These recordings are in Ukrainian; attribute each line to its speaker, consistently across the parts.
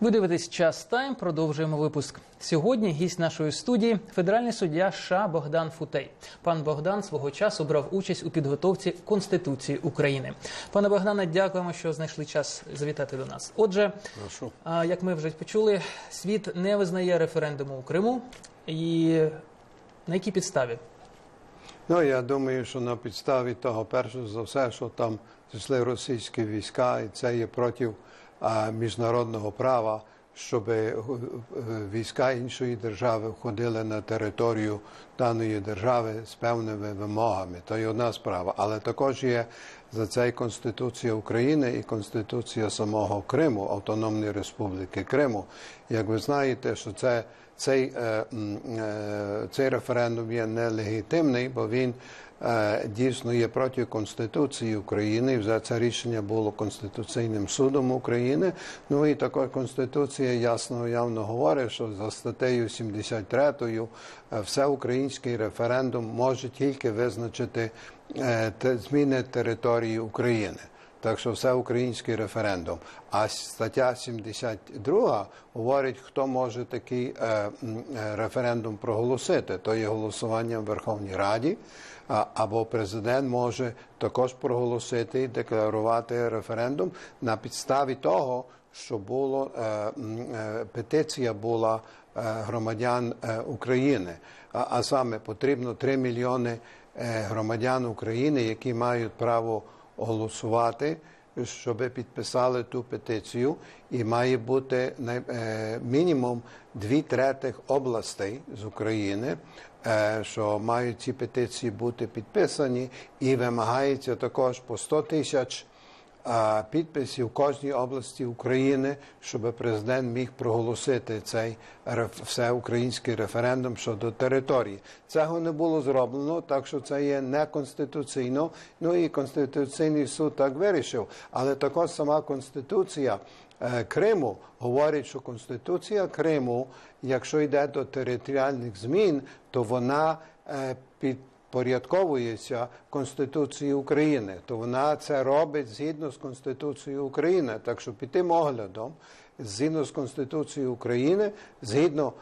Speaker 1: Ви дивитесь час тайм. Продовжуємо випуск. Сьогодні гість нашої студії федеральний суддя США Богдан Футей. Пан Богдан свого часу брав участь у підготовці Конституції України. Пане Богдане, дякуємо, що знайшли час завітати до нас. Отже,
Speaker 2: Прошу.
Speaker 1: як ми вже почули, світ не визнає референдуму у Криму. І на якій підставі?
Speaker 2: Ну я думаю, що на підставі того, перше за все, що там зійшли російські війська, і це є проти міжнародного права, щоб е, війська іншої держави входили на територію даної держави з певними вимогами. То є одна справа. Але також є за це і Конституція України і Конституція самого Криму, Автономної Республіки Криму. Як ви знаєте, що це цей, е, е, цей референдум є нелегітимний, бо він е, дійсно є проти Конституції України. І вже це рішення було Конституційним судом України. Ну і також Конституція ясно явно говорить, що за статтею 73 е, всеукраїнський референдум може тільки визначити зміни території України. Так що все український референдум. А стаття 72 говорить, хто може такий е, е, референдум проголосити. То є голосування в Верховній Раді, або президент може також проголосити і декларувати референдум на підставі того, що було е, е, петиція була е, громадян е, України. А, саме потрібно 3 мільйони е, громадян України, які мають право голосувати, щоб підписали ту петицію, і має бути е, мінімум дві третих областей з України, е, що мають ці петиції бути підписані, і вимагається також по 100 тисяч підписів кожній області України, щоб президент міг проголосити цей всеукраїнський референдум щодо території. Цього не було зроблено, так що це є неконституційно. Ну і Конституційний суд так вирішив. Але також сама Конституція е, Криму говорить, що Конституція Криму, якщо йде до територіальних змін, то вона е, під порядковується Конституцією України, то вона це робить згідно з Конституцією України. Так що під тим оглядом, згідно з Конституцією України, згідно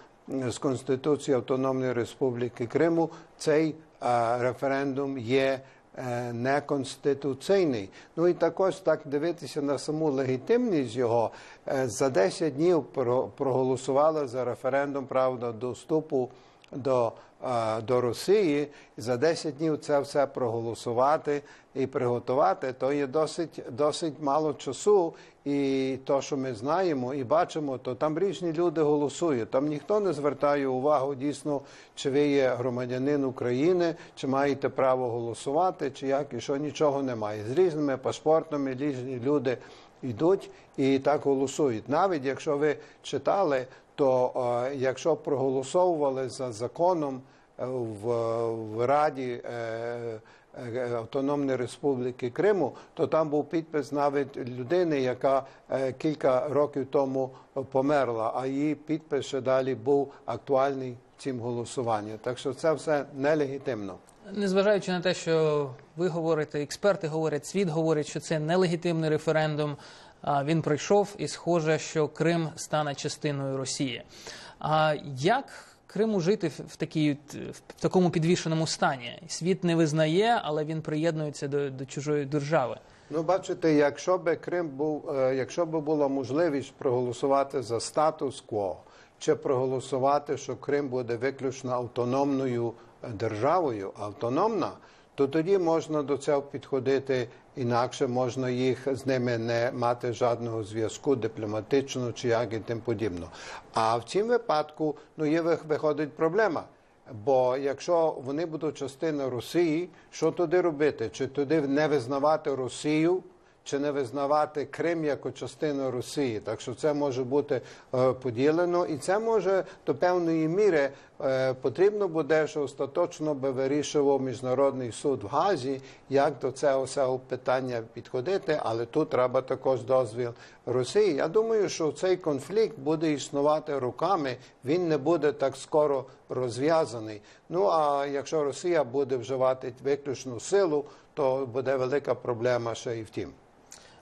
Speaker 2: з Конституцією Автономної Республіки Криму, цей а, референдум є е, неконституційний. Ну і також так дивитися на саму легітимність його. Е, За 10 днів про- проголосували за референдум правда до вступу до, е, до Росії. За 10 днів це все проголосувати і приготувати, то є досить, досить мало часу. І то, що ми знаємо і бачимо, то там різні люди голосують. Там ніхто не звертає увагу дійсно, чи ви є громадянин України, чи маєте право голосувати, чи як, і що нічого немає. З різними паспортами різні люди йдуть і так голосують. Навіть якщо ви читали, то е, якщо проголосовували за законом в, в Раді е, е, Автономної Республіки Криму, то там був підпис навіть людини, яка е, кілька років тому померла, а її підпис ще далі був актуальний в цім голосуванні. Так що це все нелегітимно.
Speaker 1: Незважаючи на те, що ви говорите, експерти говорять, світ говорить, що це нелегітимний референдум. Він пройшов, і схоже, що Крим стане частиною Росії. А як Криму жити в такій от- в такому підвішеному стані? Світ не визнає, але він приєднується до, до чужої держави.
Speaker 2: Ну, бачите, якщо би Крим був, е, якщо би була можливість проголосувати за статус-кво, чи проголосувати, що Крим буде виключно автономною е, державою, автономна, то тоді можна до цього підходити інакше, можна їх з ними не мати жодного зв'язку дипломатичного чи як і тим подібно. А в цім випадку ну є виходить проблема. Бо якщо вони будуть частиною Росії, що туди робити? Чи туди не визнавати Росію, чи не визнавати Крим як частину Росії? Так що це може бути е, поділено, і це може до певної міри е, потрібно буде, що остаточно би вирішував міжнародний суд в Газі, як до цього всього питання підходити, але тут треба також дозвіл Росії. Я думаю, що цей конфлікт буде існувати роками, він не буде так скоро розв'язаний. Ну а якщо Росія буде вживати виключну силу, то буде велика проблема ще і в тім.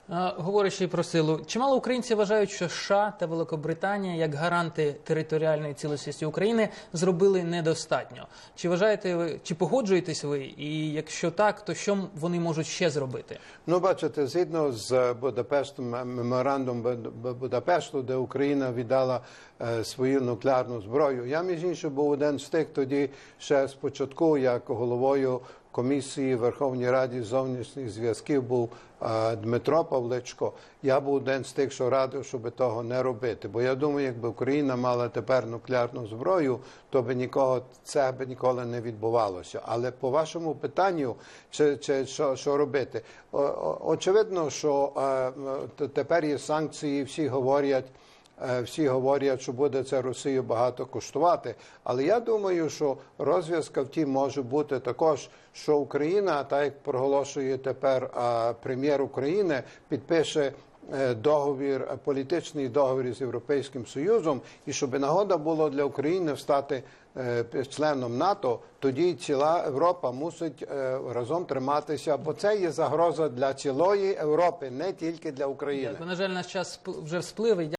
Speaker 1: Говорячи про силу, чимало українців вважають, що США та Великобританія, як гаранти територіальної цілісності України, зробили недостатньо. Чи вважаєте ви, чи погоджуєтесь ви? І якщо так, то що вони можуть ще зробити?
Speaker 2: Ну, бачите, згідно з Будапештом, меморандум Буд- Бу- Будапешту, де Україна віддала е, свою нуклеарну зброю. Я, між іншим, був один з тих тоді ще спочатку, як головою комісії Верховній Раді зовнішніх зв'язків був е, Дмитро Павличко. Я був один з тих, що радив, щоб того не робити. Бо я думаю, якби Україна мала тепер нуклеарну зброю, то би нікого це би ніколи не відбувалося. Але по вашому питанню, чи, чи що, що робити? О- Очевидно, що е, тепер є санкції, всі говорять. Е, Всі говорять, що буде це Росію багато коштувати. Але я думаю, що розв'язка в тім може бути також, що Україна, так як проголошує тепер е, прем'єр України, підпише е, договір, політичний договір з Європейським Союзом, і щоб нагода було для України стати членом НАТО, тоді ціла Європа мусить разом триматися, бо це є загроза для цілої Європи, не тільки для України.
Speaker 1: Дякую. На жаль, наш час вже сплив. і